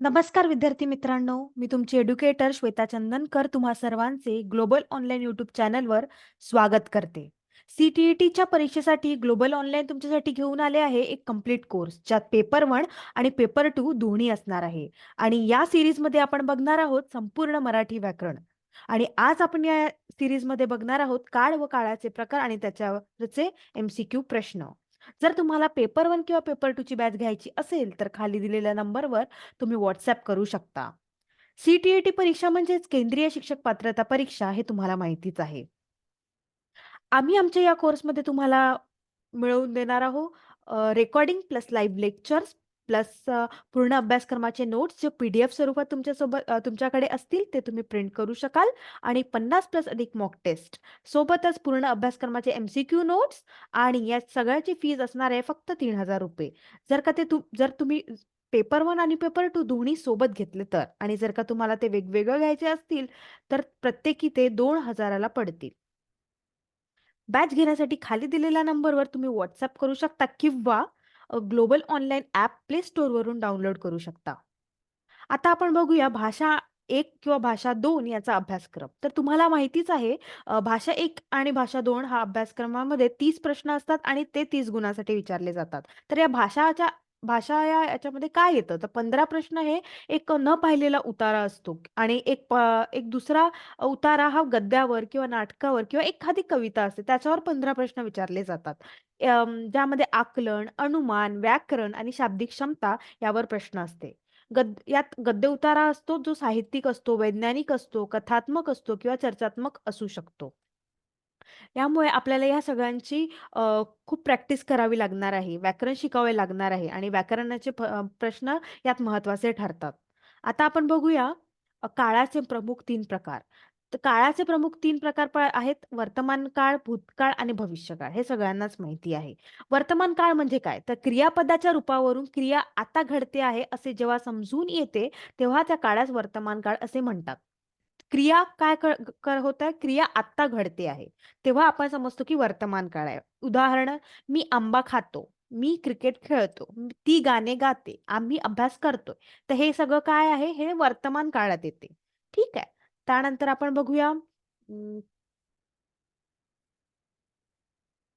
नमस्कार विद्यार्थी मित्रांनो मी तुमची एड्युकेटर श्वेता चंदनकर तुम्हा सर्वांचे ग्लोबल ऑनलाईन युट्यूब चॅनलवर स्वागत करते. सी टी ई टीच्या परीक्षेसाठी ग्लोबल ऑनलाईन तुमच्यासाठी घेऊन आले आहे एक कंप्लीट कोर्स ज्यात पेपर वन आणि पेपर टू दोन्ही असणार आहे. आणि या सिरीजमध्ये आपण बघणार आहोत संपूर्ण मराठी व्याकरण. आणि आज आपण या सिरीजमध्ये बघणार आहोत काळ व काळाचे प्रकार आणि त्याच्यावरचे एमसीक्यू प्रश्न. जर तुम्हाला पेपर वन किंवा पेपर टू ची बॅच घ्यायची असेल तर खाली दिलेल्या नंबरवर तुम्ही व्हॉट्सअप करू शकता. सीटीएटी परीक्षा म्हणजेच केंद्रीय शिक्षक पात्रता परीक्षा हे तुम्हाला माहितीच आहे. आम्ही आमच्या या कोर्समध्ये तुम्हाला मिळवून देणार आहोत recording plus live lectures plus पूर्ण अभ्यासक्रमाचे notes J P D F स्वरूपात तुमच्यासोबत अ, तुमच्याकडे असतील ते तुम्ही प्रिंट करू शकाल. आणि पन्नास प्लस अधिक मॉक टेस्ट सोबतच पूर्ण अभ्यासक्रमाचे एम सी क्यू नोट्स आणि या सगळ्याची फीज असणार आहे फक्त तीन हजार रुपये. जर का ते तु जर तुम्ही पेपर वन आणि पेपर टू दोन्ही सोबत घेतले तर आणि जर का तुम्हाला ते वेगवेगळं घ्यायचे असतील तर प्रत्येकी ते दोन हजाराला पडतील. बॅच घेण्यासाठी खाली दिलेल्या नंबरवर तुम्ही व्हॉट्सअप करू शकता किंवा ग्लोबल ऑनलाईन ॲप प्ले स्टोअरवरून डाउनलोड करू शकता. आता आपण बघूया भाषा एक किंवा भाषा दोन याचा अभ्यासक्रम. तर तुम्हाला माहितीच आहे भाषा एक आणि भाषा दोन हा अभ्यासक्रमामध्ये तीस प्रश्न असतात आणि ते तीस गुणासाठी विचारले जातात. तर या भाषाच्या भाषा या याच्यामध्ये काय येतं? तर पंधरा प्रश्न हे एक न पाहिलेला उतारा असतो आणि एक एक दुसरा उतारा हा गद्यावर किंवा नाटकावर किंवा एखादी कविता असते त्याच्यावर पंधरा प्रश्न विचारले जातात. ज्यामध्ये आकलन अनुमान व्याकरण आणि शाब्दिक क्षमता यावर प्रश्न असते. गद यात गद्य उतारा असतो जो साहित्यिक असतो वैज्ञानिक असतो कथात्मक असतो किंवा चर्चात्मक असू शकतो. यामुळे आपल्याला या सगळ्यांची अ, खूप प्रॅक्टिस करावी लागणार आहे. व्याकरण शिकावे लागणार आहे आणि व्याकरणाचे प- प्रश्न यात महत्त्वाचे ठरतात. आता आपण बघूया अ, काळाचे प्रमुख तीन प्रकार. तर काळाचे प्रमुख तीन प्रकार प- आहेत वर्तमान काळ भूतकाळ आणि भविष्यकाळ. हे सगळ्यांनाच माहिती आहे. वर्तमान काळ म्हणजे काय? तर क्रियापदाच्या रूपावरून क्रिया आता घडते आहे असे जेव्हा समजून येते तेव्हा त्या काळास वर्तमान काळ असे म्हणतात. क्रिया काय होत आहे? क्रिया आत्ता घडते आहे. तेव्हा आपण समजतो की वर्तमान काळ आहे. उदाहरण मी आंबा खातो मी क्रिकेट खेळतो ती गाणे गाते आम्ही अभ्यास करतोय. तर हे सगळं काय आहे? हे वर्तमान काळात येते. ठीक आहे. त्यानंतर आपण बघूया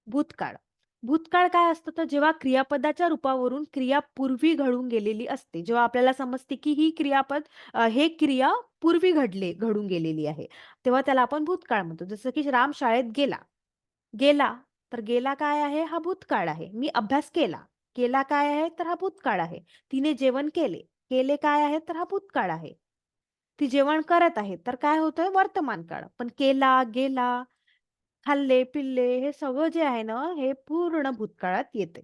भूतकाळ. भूतकाळ काय असतं तर जेव्हा क्रियापदाच्या रूपावरून क्रिया पूर्वी घडून गेलेली असते जेव्हा आपल्याला समजते की ही क्रियापद हे क्रिया पूर्वी घडले घडून गेलेली आहे तेव्हा त्याला आपण भूतकाळ म्हणतो. जसं की राम शाळेत गेला. गेला तर गेला काय आहे? हा भूतकाळ आहे. मी अभ्यास केला. केला काय आहे? तर हा भूतकाळ आहे. तिने जेवण केले. केले काय आहे? तर हा भूतकाळ आहे. ती जेवण करत आहे. तर काय होतंय? वर्तमान काळ. पण केला गेला खाल्ले पिल्ले हे सगळं जे आहे ना हे पूर्ण भूतकाळात येते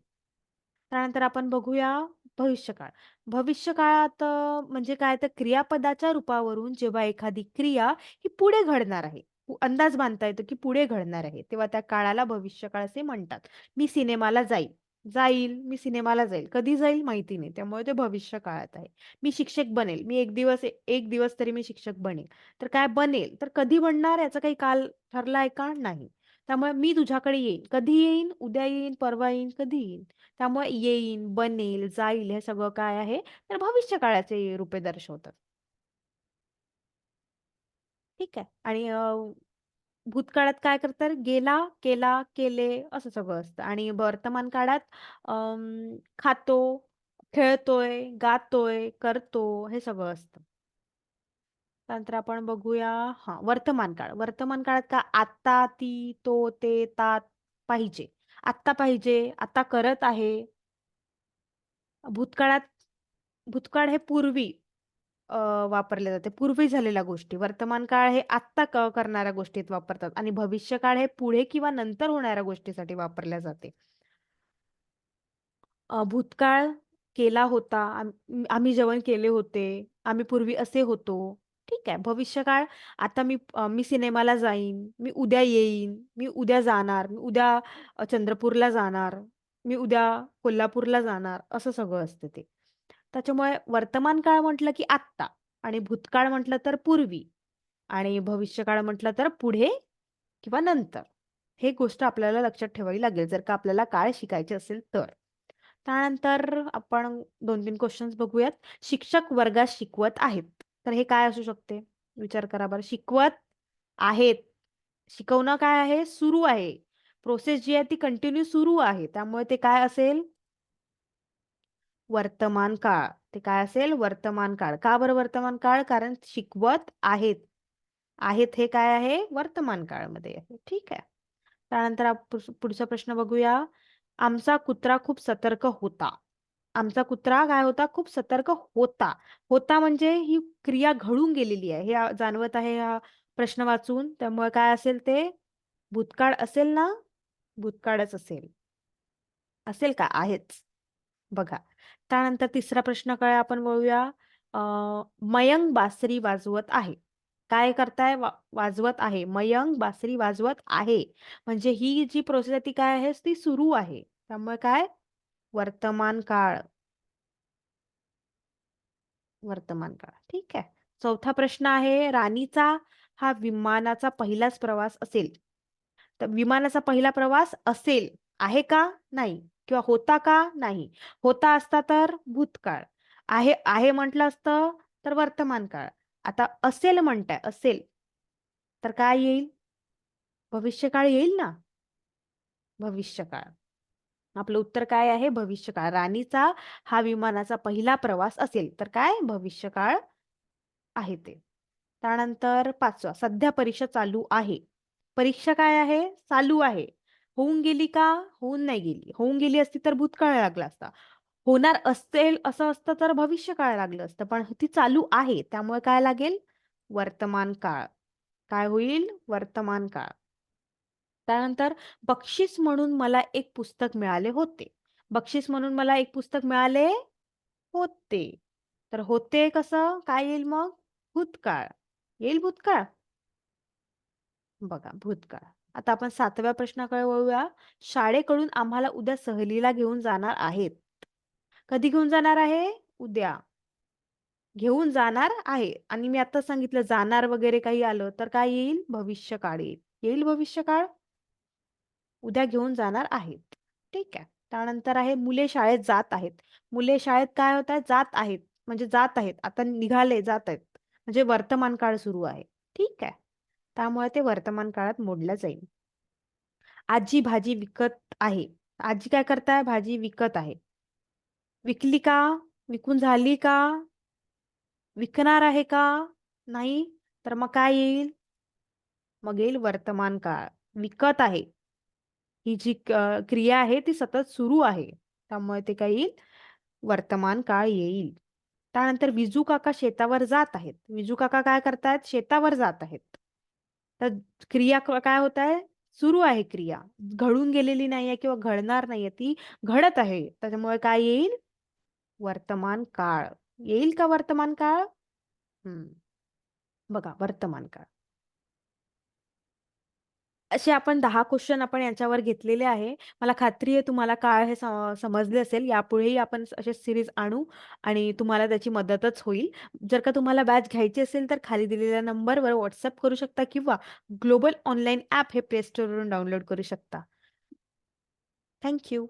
त्यानंतर आपण बघूया भविष्यकाळ. भविष्यकाळात अ, म्हणजे काय तर क्रियापदाच्या रूपावरून जेव्हा एखादी क्रिया ही पुढे घडणार आहे अंदाज बांधता येतो की पुढे घडणार आहे तेव्हा त्या काळाला भविष्यकाळ असे म्हणतात. मी सिनेमाला जाईल जाईल मी सिनेमाला जाईल. कधी जाईल माहिती नाही. त्यामुळे ते भविष्य काळात आहे. मी शिक्षक बनेल. मी एक दिवस एक दिवस तरी मी शिक्षक बनेल. तर काय बनेल? तर कधी बनणार याचा काही काल ठरला आहे का? नाही. त्यामुळे मी तुझ्याकडे येईन. कधी येईन? उद्या येईन? परवा येईन? कधी येईन? त्यामुळे येईन, बनेल, जाईल हे सगळं काय आहे? तर भविष्य काळाचे रूपे दर्शवतात. ठीक आहे. आणि अ, भूतकाळात काय करतात गेला, केला, केले असं सगळं असतं आणि वर्तमान काळात अं, खातो, खेळतोय, गातोय, करतो हे सगळं असतं. त्यानंतर आपण बघूया हां, वर्तमान काळ. वर्तमान काळात का आता, ती, तो, ते, तात पाहिजे. आत्ता पाहिजे, आता करत आहे. भूतकाळात भूतकाळ हे पूर्वी अ, वापरले जाते. पूर्वी झालेल्या गोष्टी. वर्तमान काळ हे आत्ता क करणाऱ्या गोष्टीत वापरतात आणि भविष्यकाळ हे पुढे किंवा नंतर होणाऱ्या गोष्टीसाठी वापरल्या जाते. अ, भूतकाळ केला होता. आम आम्ही जेवण केले होते. आम्ही पूर्वी असे होतो. ठीक आहे. भविष्यकाळ आता मी अ, मी सिनेमाला जाईन. मी उद्या येईन. मी उद्या जाणार. मी उद्या अ, चंद्रपूरला जाणार. मी उद्या कोल्हापूरला जाणार. असं सगळं असतं ते. त्याच्यामुळे वर्तमान काळ म्हटलं की आत्ता आणि भूतकाळ म्हटलं तर पूर्वी आणि भविष्यकाळ म्हटलं तर पुढे किंवा नंतर. हे गोष्ट आपल्याला लक्षात ठेवावी लागेल जर का आपल्याला काळ शिकायचे असेल तर. त्यानंतर आपण दोन तीन क्वेश्चन्स बघूयात. शिक्षक वर्गात शिकवत आहेत. तर हे काय असू शकते? विचार करा बरं. शिकवत आहेत. शिकवणं काय आहे? सुरू आहे. प्रोसेस जी आहे ती कंटिन्यू सुरू आहे. त्यामुळे ते काय असेल? वर्तमान काळ. ते काय असेल? वर्तमान काळ. का बरं वर्तमान काळ? कारण शिकवत आहेत. आहेत हे काय आहे? वर्तमान काळमध्ये आहे. ठीक आहे. त्यानंतर पुढचा प्रश्न बघूया. आमचा कुत्रा खूप सतर्क होता. आमचा कुत्रा काय होता? खूप सतर्क होता. होता म्हणजे ही क्रिया घडून गेलेली आहे. हे जाणवत आहे हा प्रश्न वाचून. त्यामुळे काय असेल ते? भूतकाळ असेल ना? भूतकाळच असेल. असेल का? आहेच. बघा त्यानंतर तिसरा प्रश्न काय आपण वळूया मयंग मयंक बासरी वाजवत आहे. काय करताय? वा- वाजवत आहे. मयंक बासरी वाजवत आहे. म्हणजे ही जी प्रोसेस आहे ती काय आहे? ती सुरू आहे. त्यामुळे काय? वर्तमान काळ. वर्तमान काळ. ठीक आहे. चौथा प्रश्न आहे राणीचा हा विमानाचा पहिलाच प्रवास असेल. तर विमानाचा पहिला प्रवास असेल. आहे का? नाही. किंवा होता का नाही? होता असता तर भूतकाळ. आहे आहे म्हटलं असतं तर वर्तमान काळ. आता असेल म्हणताय असेल. तर काय येईल? भविष्यकाळ येईल ना? भविष्यकाळ. आपलं उत्तर काय आहे? भविष्यकाळ. राणीचा हा विमानाचा पहिला प्रवास असेल तर काय? भविष्यकाळ आहे ते. त्यानंतर पाचवा. सध्या परीक्षा चालू आहे. परीक्षा काय आहे? चालू आहे. होऊन गेली का? होऊन नाही गेली. होऊन गेली असती तर भूतकाळ लागला असता. होणार असेल असं असतं तर भविष्य काळ लागलं असतं. पण ती चालू आहे. त्यामुळे काय लागेल? वर्तमान काळ. काय होईल? वर्तमान काळ. त्यानंतर बक्षीस म्हणून मला एक पुस्तक मिळाले होते. बक्षीस म्हणून मला एक पुस्तक मिळाले होते. तर होते कसं? काय येईल मग? भूतकाळ. येईल भूतकाळ. बघा भूतकाळ. आता आपण सातव्या प्रश्नाकडे वळूया. शाळेकडून आम्हाला उद्या सहलीला घेऊन जाणार आहेत. कधी घेऊन जाणार आहे? उद्या. घेऊन जाणार आहे. आणि मी आता सांगितलं जाणार वगैरे काही आलं तर काय येईल? भविष्यकाळ येईल. येईल भविष्यकाळ? उद्या घेऊन जाणार आहेत. ठीक आहे. त्यानंतर आहे मुले शाळेत जात आहेत. मुले शाळेत काय होत आहे जात आहेत. म्हणजे जात आहेत. आता निघाले जात आहेत. म्हणजे वर्तमान काळ सुरू आहे. ठीक आहे. त्यामुळे ते वर्तमान काळात मोडलं जाईल. आजी भाजी विकत आहे. आजी काय करताय? भाजी विकत आहे. विकली का? विकून झाली का? विकणार आहे का? नाही? तर मग काय येईल? मग येईल वर्तमान काळ. विकत आहे. ही जी क्रिया आहे ती सतत सुरू आहे. त्यामुळे ते काय येईल? वर्तमान काळ येईल. त्यानंतर विजू काका शेतावर जात आहेत. विजू काका काय करतायत? शेतावर जात आहेत. तर क्रिया काय होत आहे? सुरू आहे क्रिया. घडून गेलेली नाहीये किंवा घडणार नाहीये ती घडत आहे. त्याच्यामुळे काय येईल? वर्तमान काळ. येईल का वर्तमान काळ? हम्म बघा वर्तमान काळ. असे आपण दहा क्वेश्चन आपण यांच्यावर घेतलेले आहे. मला खात्री आहे तुम्हाला काय हे समजले असेल. यापुढेही आपण असे सिरीज आणू आणि तुम्हाला त्याची मदतच होईल. जर का तुम्हाला बॅच घ्यायची असेल तर खाली दिलेल्या नंबरवर व्हॉट्सअप करू शकता किंवा ग्लोबल ऑनलाईन ॲप हे प्ले स्टोरवरून डाउनलोड करू शकता. Thank you